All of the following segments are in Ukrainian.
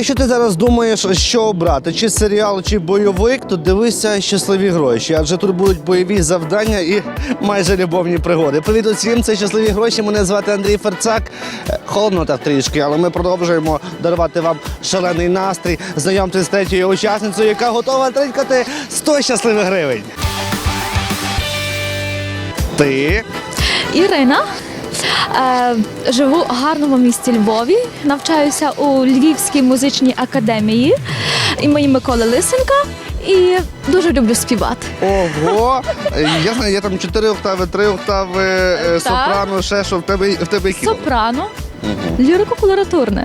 Якщо ти зараз думаєш, що обрати, чи серіал, чи бойовик, то дивися щасливі гроші, адже тут будуть бойові завдання і майже любовні пригоди. Привіт усім, це щасливі гроші. Мене звати Андрій Ферцак. Е, Холодно так трішки, але ми продовжуємо дарувати вам шалений настрій. Знайомтесь з третьою учасницею, яка готова тринькати 100 щасливих гривень. Ти Ірина. Е, живу у гарному місті Львові, навчаюся у Львівській музичній академії імені Миколи Лисенка і дуже люблю співати. ого! Я знаю, є там чотири октави, три октави, е, сопрано, ще що в тебе в тебе які Сопрано, лірико-колоратурне.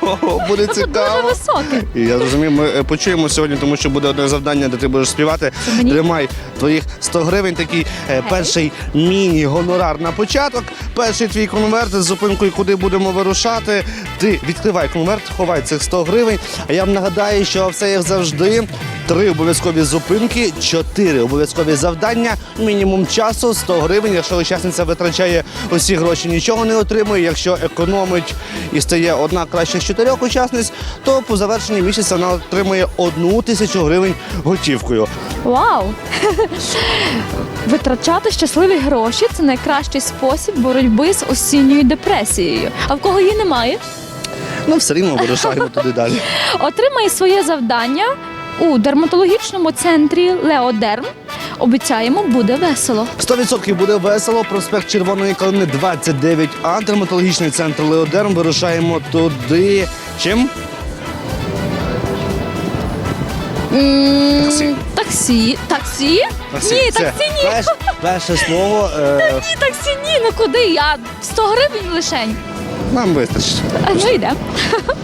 Ого, буде дуже цікаво. високе. І я зрозумів, ми е, почуємо сьогодні, тому що буде одне завдання, де ти будеш співати. Мені? Тримай твоїх 100 гривень. Такий е, перший міні-гонорар на початок. Перший твій конверт з зупинкою, куди будемо вирушати. Ти відкривай конверт, ховай цих 100 гривень. А я вам нагадаю, що все як завжди. Три обов'язкові зупинки, чотири обов'язкові завдання, мінімум часу 100 гривень. Якщо учасниця витрачає усі гроші, нічого не отримує. Якщо економить і стає одна краще з чотирьох учасниць, то по завершенні місяця вона отримує одну тисячу гривень готівкою. Вау! Витрачати щасливі гроші це найкращий спосіб боротьби з осінньою депресією. А в кого її немає? Ну все рівно вирушаємо туди далі. Отримай своє завдання у дерматологічному центрі Леодерм. Обіцяємо, буде весело. 100% буде весело. Проспект Червоної Калини 29А, дерматологічний центр Леодерм. Вирушаємо туди. Чим? Таксі. Таксі. Таксі? Ні, Це таксі ні. Перше, перше слово е, Ні, таксі ні. Ну куди? Я 100 гривень лишень. нам вистачить. А, Ну йде.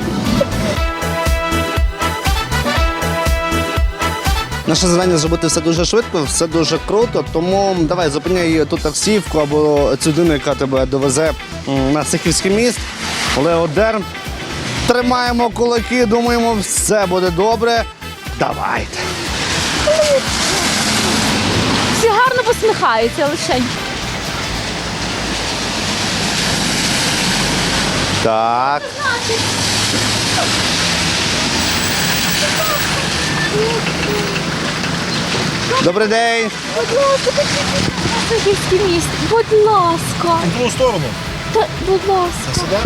Наше завдання зробити все дуже швидко, все дуже круто. Тому давай зупиняй ту таксівку або цю людину, яка тебе довезе на Сихівський міст. Леодерм. Тримаємо кулаки, думаємо, все буде добре. Давайте. Всі гарно посміхаються лишень. Так. Добрий день. Будь ласка, Сихівський міст. Будь ласка. В другу сторону. Та, будь ласка.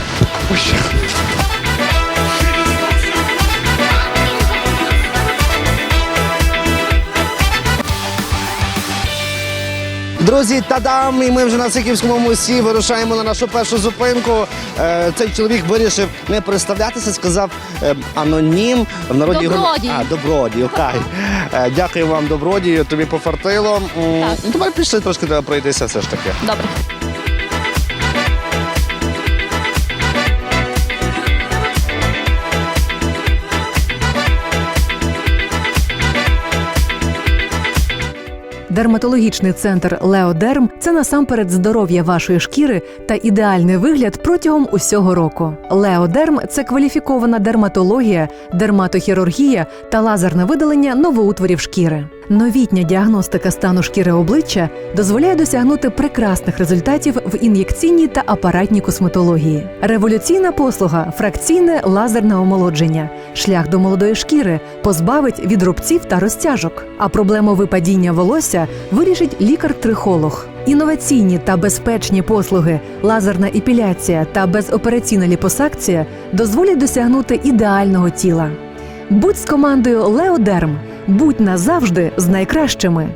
Друзі, тадам! І ми вже на Сиківському мості вирушаємо на нашу першу зупинку. Е, Цей чоловік вирішив не представлятися, сказав е, анонім в народі його- Добродій. А, добродій, окей. Е, Дякую вам, добродію. Тобі пофартило. М, Так. ну, Давай пішли трошки треба пройтися все ж таки. Добре. Дерматологічний центр Леодерм це насамперед здоров'я вашої шкіри та ідеальний вигляд протягом усього року. Леодерм це кваліфікована дерматологія, дерматохірургія та лазерне видалення новоутворів шкіри. Новітня діагностика стану шкіри обличчя дозволяє досягнути прекрасних результатів в ін'єкційній та апаратній косметології. Революційна послуга фракційне лазерне омолодження. Шлях до молодої шкіри позбавить від рубців та розтяжок. А проблему випадіння волосся вирішить лікар-трихолог. Інноваційні та безпечні послуги, лазерна епіляція та безопераційна ліпосакція дозволять досягнути ідеального тіла. Будь з командою Леодерм. Будь назавжди з найкращими.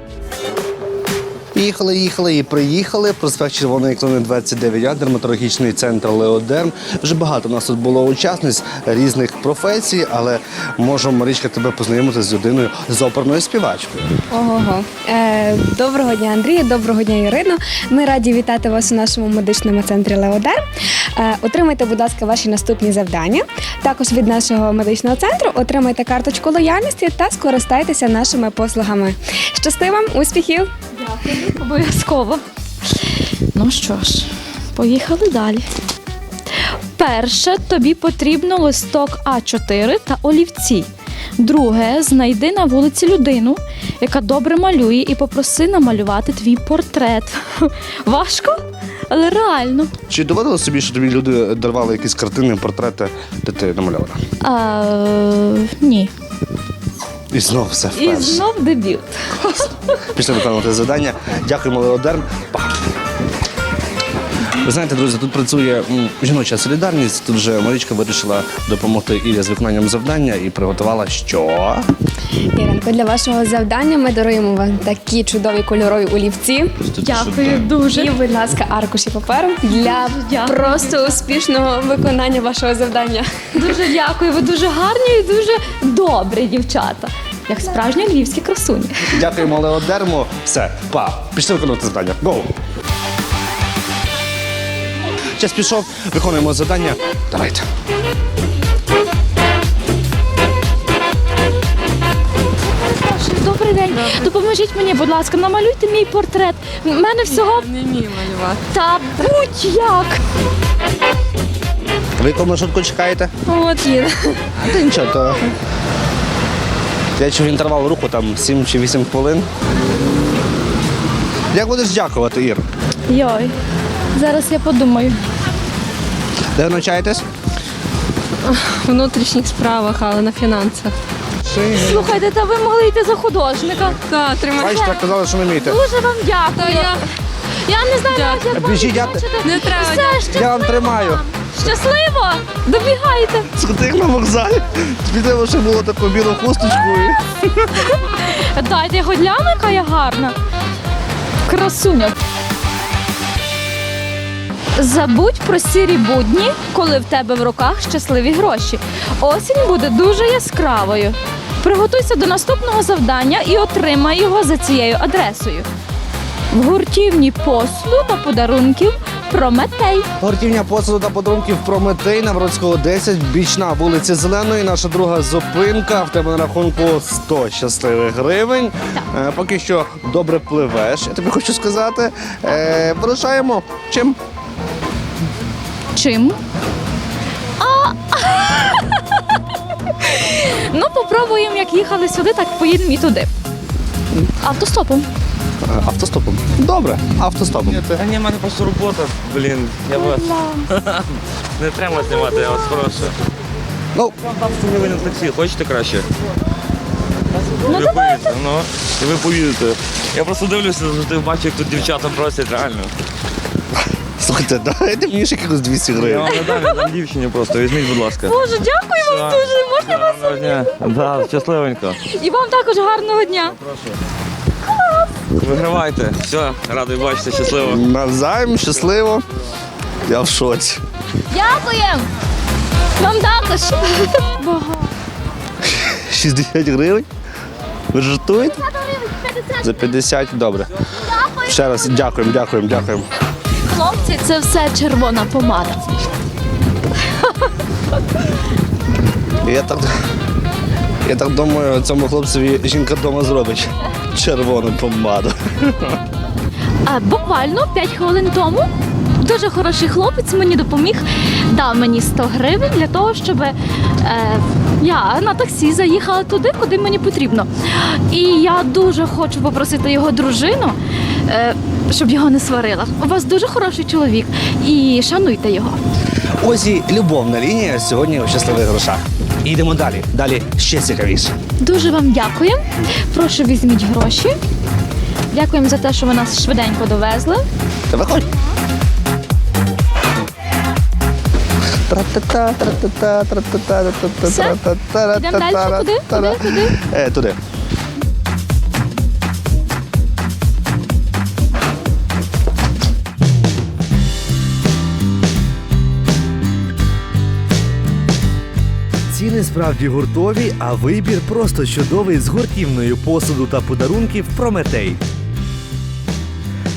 Їхали, їхали і приїхали. Проспект Червоної Клини 29А, дерматологічний центр Леодерм. Вже багато у нас тут було учасниць різних професій, але можемо Марічка тебе познайомити з людиною з оперною співачкою. Ого. Е, доброго дня, Андрію, доброго дня, Ірино. Ми раді вітати вас у нашому медичному центрі Леодер. Е, отримайте, будь ласка, ваші наступні завдання. Також від нашого медичного центру отримайте карточку лояльності та скористайтеся нашими послугами. Щасти вам, успіхів! Обов'язково. Ну що ж, поїхали далі. Перше, тобі потрібно листок А4 та олівці. Друге, знайди на вулиці людину, яка добре малює, і попроси намалювати твій портрет. Важко? але реально. Чи доводило собі, що тобі люди дарували якісь картини, портрети, де ти намальована? А, ні. І знов все І знов дебют. Пішли виконувати завдання. Дякуємо, Леодерм. Па. Ви знаєте, друзі, тут працює жіноча солідарність. Тут вже Марічка вирішила допомогти Ілі з виконанням завдання і приготувала що? Іринко, для вашого завдання ми даруємо вам такі чудові кольорові олівці. Дякую дуже. І, будь ласка, аркуші паперу для Дякую. просто успішного виконання вашого завдання. Дуже дякую. Ви дуже гарні і дуже добрі дівчата. Як справжні львівські красуні. Дякуємо Леодерму. Все, па. Пішли виконувати завдання. Гоу! Час пішов, виконуємо завдання. Давайте. Добрий день. Допоможіть мені, будь ласка, намалюйте мій портрет. У мене всього. Не вмію малювати. Та будь-як. Ви яку маршрутку чекаєте? От є. Та нічого, то. Я чув інтервал руху там 7 чи 8 хвилин. Як будеш дякувати, Ір? Йой. Зараз я подумаю. Де ви навчаєтесь? В внутрішніх справах, але на фінансах. Слухайте, та ви могли йти за художника. Так, тримай. Бачите, казали, що не вмієте. Дуже вам дякую. я- Я не знаю, як вам Біжіть, я- віддячити. Не треба, Все, дякую. щасливо. Я вам тримаю. Щасливо! Добігайте. Скотих на вокзалі. Тобі треба, щоб було таку білу хусточку. і- Дайте я хоч гляну, яка я гарна. Красуня. Забудь про сірі будні, коли в тебе в руках щасливі гроші. Осінь буде дуже яскравою. Приготуйся до наступного завдання і отримай його за цією адресою. В гуртівні послу та подарунків Прометей. Гортівня посуду та подарунків Прометей Навроцького 10, бічна вулиця Зеленої. Наша друга зупинка. В тебе на рахунку 100 щасливих гривень. Е, поки що добре пливеш, я тобі хочу сказати. Е, вирушаємо. Чим? Чим? А... ну, попробуємо, як їхали сюди, так поїдемо і туди. Автостопом. Автостопом. Добре, автостопом. Та ні, в мене просто робота, блін, я вас не треба знімати, я вас прошу. Ну, Вам дам 100 гривень на таксі, хочете краще? Ну, ви поїдете, ну, і ви поїдете. Я просто дивлюся, завжди бачу, як тут дівчата просять, реально. Слухайте, дайте мені ще якихось 200 Я гривень. вам не дам, я дам дівчині просто, візьміть, будь ласка. Боже, дякую вам Все. дуже. Можна вас? Гарного дня. Да, щасливенько. І вам також гарного дня. Вигравайте. Все, радий бачити, щасливо. Навзаєм, щасливо. Я в шоці. Дякуємо. Вам також. 60 гривень? Ви жартуєте? За 50, добре. Ще раз дякуємо, дякуємо, дякуємо. Хлопці, це все червона помада. Я так, я так думаю, цьому хлопцеві жінка вдома зробить червону помаду. А буквально 5 хвилин тому дуже хороший хлопець мені допоміг, дав мені 100 гривень для того, щоб е, я на таксі заїхала туди, куди мені потрібно. І я дуже хочу попросити його дружину, щоб його не сварила. У вас дуже хороший чоловік і шануйте його. Ось і любовна лінія сьогодні у щасливих грошах. Йдемо далі. Далі ще цікавіше. Дуже вам дякую. Прошу візьміть гроші. Дякуємо за те, що ви нас швиденько довезли. Та виходь. Тра-та-та, тра-та-та, тра-та-та, тра-та-та, тра-та-та, Йдемо далі? Куди? Куди? Куди? Е, Туди. Ціни справді гуртові, а вибір просто чудовий з гуртівною посуду та подарунків Прометей.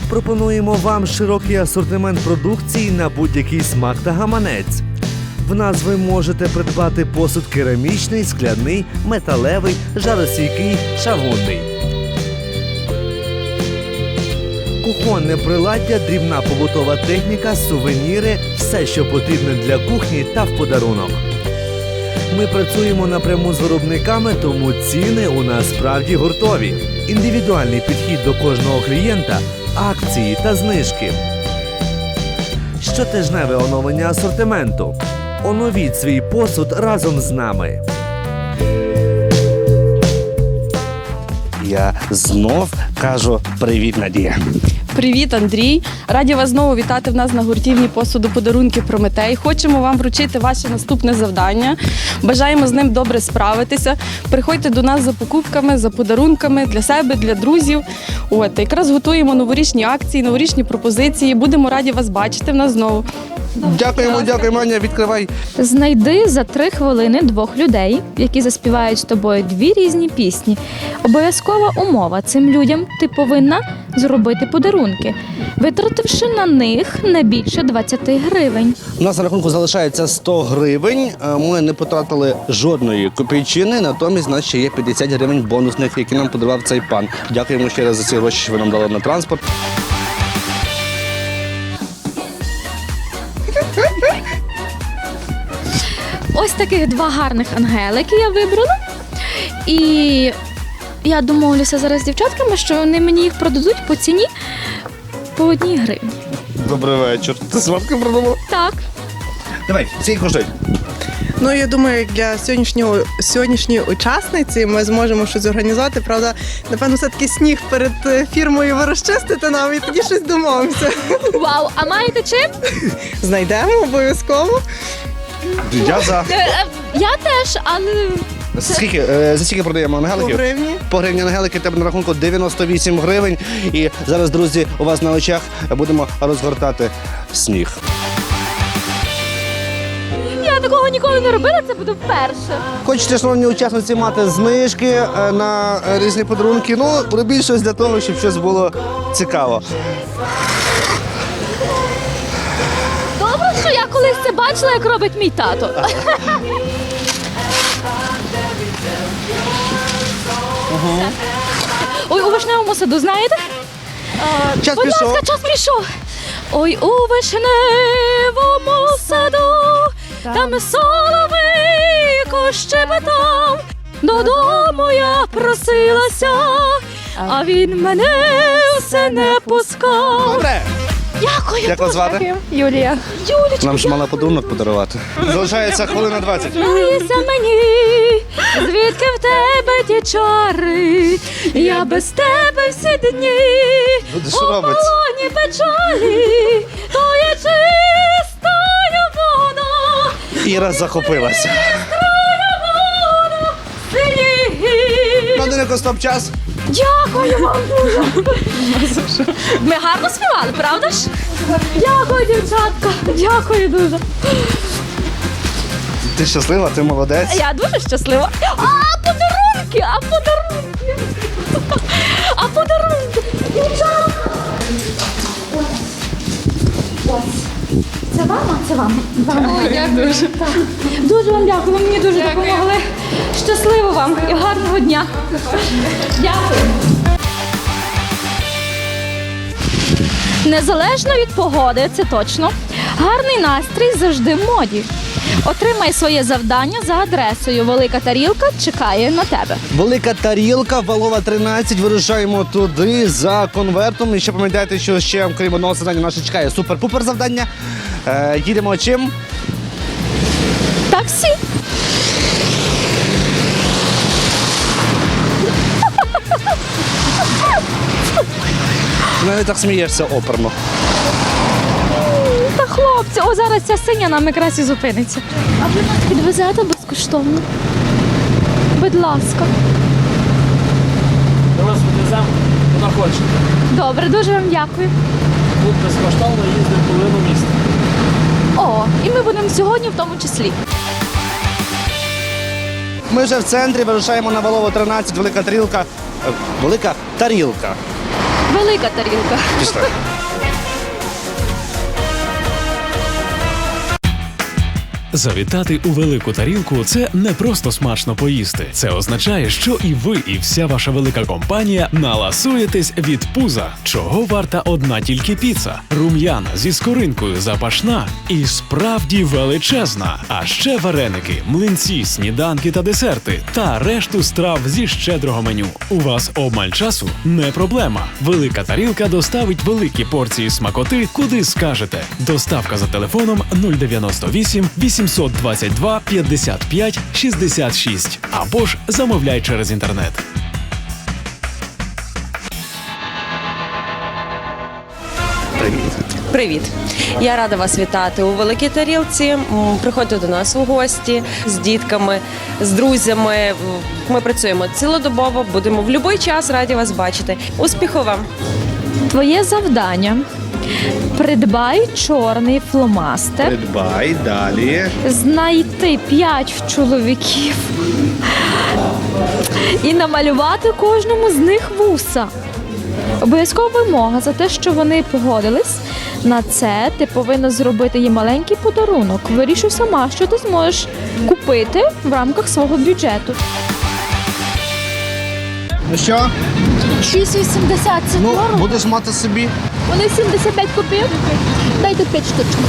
Пропонуємо вам широкий асортимент продукції на будь-який смак та гаманець. В нас ви можете придбати посуд керамічний, скляний, металевий, жаростійкий, чавунний. Кухонне приладдя, дрібна побутова техніка, сувеніри все, що потрібно для кухні та в подарунок. Ми працюємо напряму з виробниками, тому ціни у нас справді гуртові. Індивідуальний підхід до кожного клієнта, акції та знижки. щотижневе оновлення асортименту. Оновіть свій посуд разом з нами. Я знов кажу привіт, Надія. Привіт, Андрій! Раді вас знову вітати в нас на гуртівні посуду подарунки Прометей. Хочемо вам вручити ваше наступне завдання. Бажаємо з ним добре справитися. Приходьте до нас за покупками, за подарунками для себе, для друзів. От якраз готуємо новорічні акції, новорічні пропозиції. Будемо раді вас бачити в нас знову. Дякуємо, дякуємо, Аня. Відкривай. Знайди за три хвилини двох людей, які заспівають з тобою дві різні пісні. Обов'язкова умова цим людям ти повинна зробити подарунки, витративши на них не більше 20 гривень. У нас на рахунку залишається 100 гривень. Е, Ми не потратили жодної копійчини, натомість у нас ще є 50 гривень бонусних, які нам подарував цей пан. Дякуємо ще раз за ці гроші, що ви нам дали на транспорт. Ось таких два гарних ангелики я вибрала. І я домовлюся зараз з дівчатками, що вони мені їх продадуть по ціні по одній гривні. Добрий вечір. Ти сварки придумав? Так. Давай, скільки коштує? Ну я думаю, для сьогоднішнього сьогоднішньої учасниці ми зможемо щось організувати. Правда, напевно, все таки сніг перед е, фірмою ви розчистите нам і тоді щось домовимося. Вау, а маєте чим? Знайдемо обов'язково. Я за. Е, е, Я теж, але Скільки? е, За скільки продаємо По ангеликів? гривні. По гривні ангелики тебе на рахунку 98 гривень. І зараз, друзі, у вас на очах будемо розгортати сніг. я такого ніколи не робила, це буде вперше. Хочете, шановні учасниці, мати знижки е, на е, різні подарунки? Ну, робіть щось для того, щоб щось було цікаво. Добре, що я колись це бачила, як робить мій тато. Ой, у вишневому саду, знаєте? Час Будь пішов. ласка, час пішов. Ой, у вишневому саду, там соловейко щебетав. Додому я просилася, а він мене все не пускав. Добре. Дякую. Як вас звати? Юлія. Юлічка, Нам ж мала подарунок подарувати. Залишається хвилина 20. Знайся мені, звідки в тебе ті чари, я без тебе всі дні, Люди, у полоні печалі, то є чистою вода, Іра захопилася. сині. Годиннику стоп час. Дякую вам дуже. Ми гарно співали, правда ж? Дякую, дівчатка. Дякую дуже. Ти щаслива, ти молодець. Я дуже щаслива. А подарунки, а подарунки. А подарунки. Дівчатка. Ось. Це вам, а це вам. вам. дякую. Дуже. дуже вам дякую. Ви мені дуже допомогли. Щасливо вам і гарного дня. Дякую. Незалежно від погоди, це точно. Гарний настрій завжди в моді. Отримай своє завдання за адресою. Велика тарілка чекає на тебе. Велика тарілка, валова 13. Вирушаємо туди за конвертом. І ще пам'ятайте, що ще крім одного завдання нас ще чекає супер-пупер завдання. Е, їдемо чим? Таксі. Навіть так смієшся оперно. Та хлопці, о, зараз ця синя нам якраз і зупиниться. А ви нас підвезете безкоштовно. Будь ласка. Ми вас відвеземо куди хочете. Добре, дуже вам дякую. Тут безкоштовно їздимо половину міста. О, і ми будемо сьогодні в тому числі. Ми вже в центрі вирушаємо на валову 13, велика тарілка. Е, Велика тарілка. Велика тарілка. Завітати у велику тарілку це не просто смачно поїсти. Це означає, що і ви, і вся ваша велика компанія наласуєтесь від пуза. Чого варта одна тільки піца? Рум'яна зі скоринкою запашна і справді величезна. А ще вареники, млинці, сніданки та десерти та решту страв зі щедрого меню. У вас обмаль часу не проблема. Велика тарілка доставить великі порції смакоти, куди скажете. Доставка за телефоном 098 822 55 66 або ж замовляй через інтернет. Привіт. Привіт! Я рада вас вітати у великій тарілці. Приходьте до нас у гості з дітками, з друзями. Ми працюємо цілодобово, будемо в будь-який час раді вас бачити. Успіху вам! Твоє завдання. Придбай чорний фломастер, Придбай далі. знайти п'ять чоловіків і намалювати кожному з них вуса. Обов'язкова вимога за те, що вони погодились на це, ти повинна зробити їм маленький подарунок. Вирішуй сама, що ти зможеш купити в рамках свого бюджету. Ну що? 6,80 це Ну, дорого. будеш мати собі. Вони 75 копійок. Дайте 5 штучок.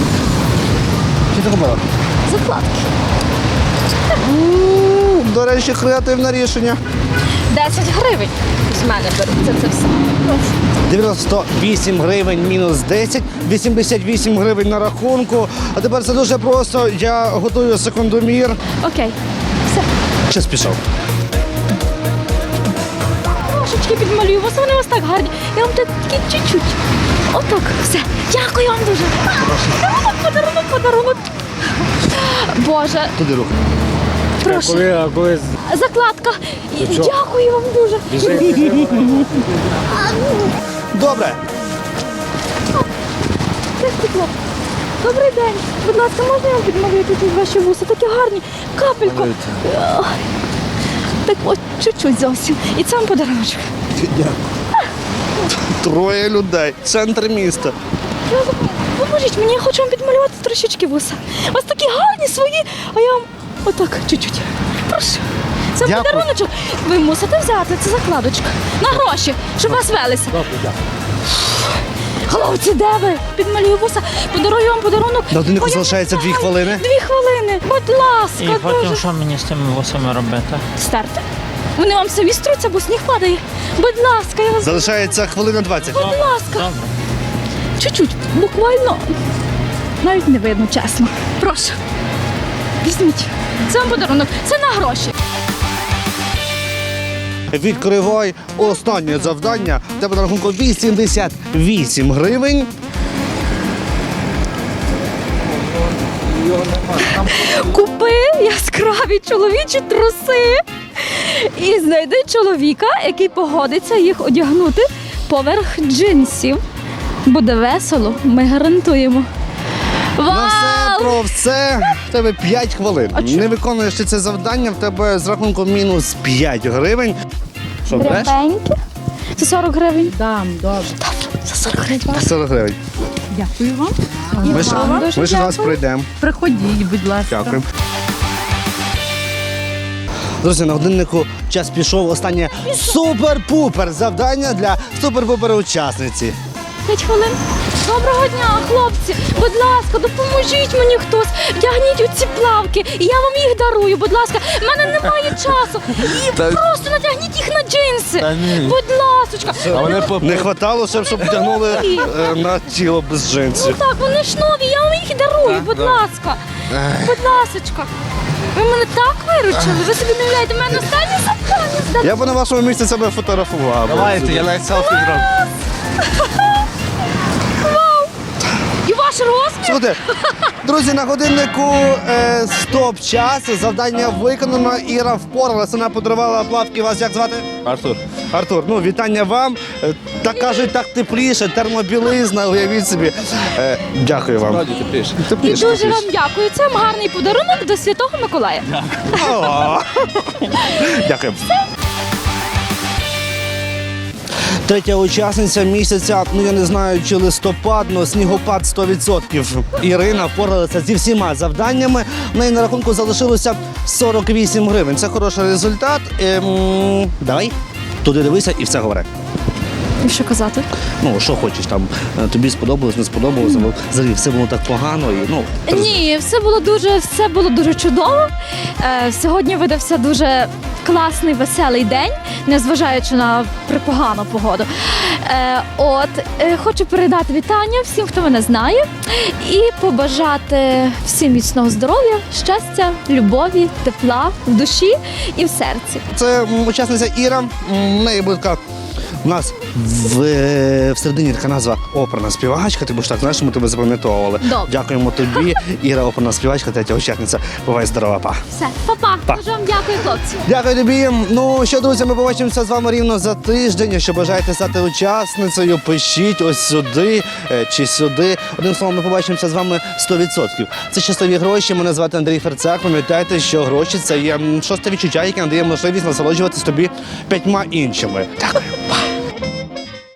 Що ти купила? Закладки. М, До речі, креативне рішення. 10 гривень з мене береться це все. 98 гривень мінус 10, 88 гривень на рахунку. А тепер це дуже просто. Я готую секундомір. Окей. Все. Час пішов. Трошечки підмалюю вас, вони у вас так гарні. Я вам тільки чуть-чуть. Отак, все. Дякую вам дуже. Подарунок, подарунок, подарунок. Боже, Туди руку. прошу. Закладка. Дякую вам дуже. Добре. Це стекло. Добрий день. Будь ласка, можна я вам підмалюю тут ваші вуса? Такі гарні. Капельку. Так от чуть-чуть зовсім. І це вам подарунок. Троє людей. Центр міста. Поможіть мені, я хочу вам підмалювати трошечки вуса. У вас такі гарні свої, а я вам отак чуть-чуть. Прошу. Це Дякую. подаруночок. Ви мусите взяти, це закладочка. На гроші, щоб вас велися. Хлопці, де ви? Підмалюю вуса, подарую вам подарунок. На годиннику Ой, я залишається дві хвилини. Дві хвилини. Будь ласка, І потім дуже. що мені з тими вусами робити? Стерти. Вони вам самі струться, бо сніг падає. Будь ласка, я вас. Залишається хвилина 20. Будь ласка. Чуть-чуть, буквально. Навіть не видно, чесно. Прошу. Візьміть. Це вам подарунок, це на гроші. Відкривай останнє завдання. В Тебе на рахунку 88 гривень. Купи яскраві чоловічі труси і знайди чоловіка, який погодиться їх одягнути поверх джинсів. Буде весело, ми гарантуємо. На все про все. В тебе 5 хвилин. А чому? Не виконуєш ти це завдання, в тебе з рахунку мінус 5 гривень. Що береш? Дрібеньке. Це 40 гривень. Дам, добре. Добре, за 40 гривень. 40 гривень. Дякую вам. Ми ще, вам дуже ми ще раз дякую. прийдемо. Приходіть, будь ласка. Дякую. Друзі, на годиннику час пішов. Останнє супер-пупер завдання для супер-пупер учасниці. 5 хвилин. Доброго дня, хлопці. Будь ласка, допоможіть мені хтось. Вдягніть у ці плавки, і я вам їх дарую. Будь ласка, в мене немає часу. І просто натягніть їх на джинси. Будь ласочка. Не хватало, ще, щоб вдягнули е, на тіло без Ну джинсів. так, вони ж нові, я вам їх дарую. Будь ласка. Будь ласочка. Ви мене так виручили. Ви собі не уявляєте, в мене останнє завдання. здати. Я б на вашому місці себе фотографував. Давайте, я навіть селфі зроблю. І ваш розмір. Слухайте, друзі, на годиннику е, стоп час. Завдання виконано. Іра впоралася, вона подарувала плавки. Вас як звати? Артур. Артур, ну вітання вам. Е, Так кажуть, так тепліше, термобілизна, уявіть собі. Е, дякую вам. тепліше. І Тепліше, дуже вам дякую. Це вам гарний подарунок до Святого Миколая. О! Дякую. Третя учасниця місяця, ну я не знаю, чи листопад, але снігопад 100%. Ірина впоралася зі всіма завданнями. В неї на рахунку залишилося 48 гривень. Це хороший результат. Ем, давай, туди дивися і все говори. І що казати? Ну, що хочеш там, е, тобі сподобалось, не сподобалось, взагалі все було так погано. І, ну, роз- Ні, все було дуже, все було дуже чудово. Е, сьогодні видався дуже класний, веселий день, незважаючи на припогану погоду. Е, от е, хочу передати вітання всім, хто мене знає, і побажати всім міцного здоров'я, щастя, любові, тепла в душі і в серці. Це учасниця Іра. В неї буде така. У нас в, е, в середині така назва оперна співачка. Ти будеш так, знаєш, ми тебе запам'ятовували. Добре. Дякуємо тобі. Іра, оперна співачка, третя учасниця. Бувай здорова, па. Все, па-па. Па. Дуже вам дякую, хлопці. Дякую тобі. Ну що, друзі, ми побачимося з вами рівно за тиждень. Якщо бажаєте стати учасницею, пишіть ось сюди е, чи сюди. Одним словом, ми побачимося з вами 100%. Це щасливі гроші. Мене звати Андрій Ферцак. Пам'ятайте, що гроші це є м, шосте відчуття, яке надає можливість насолоджуватись тобі п'ятьма іншими. Дякую. Па.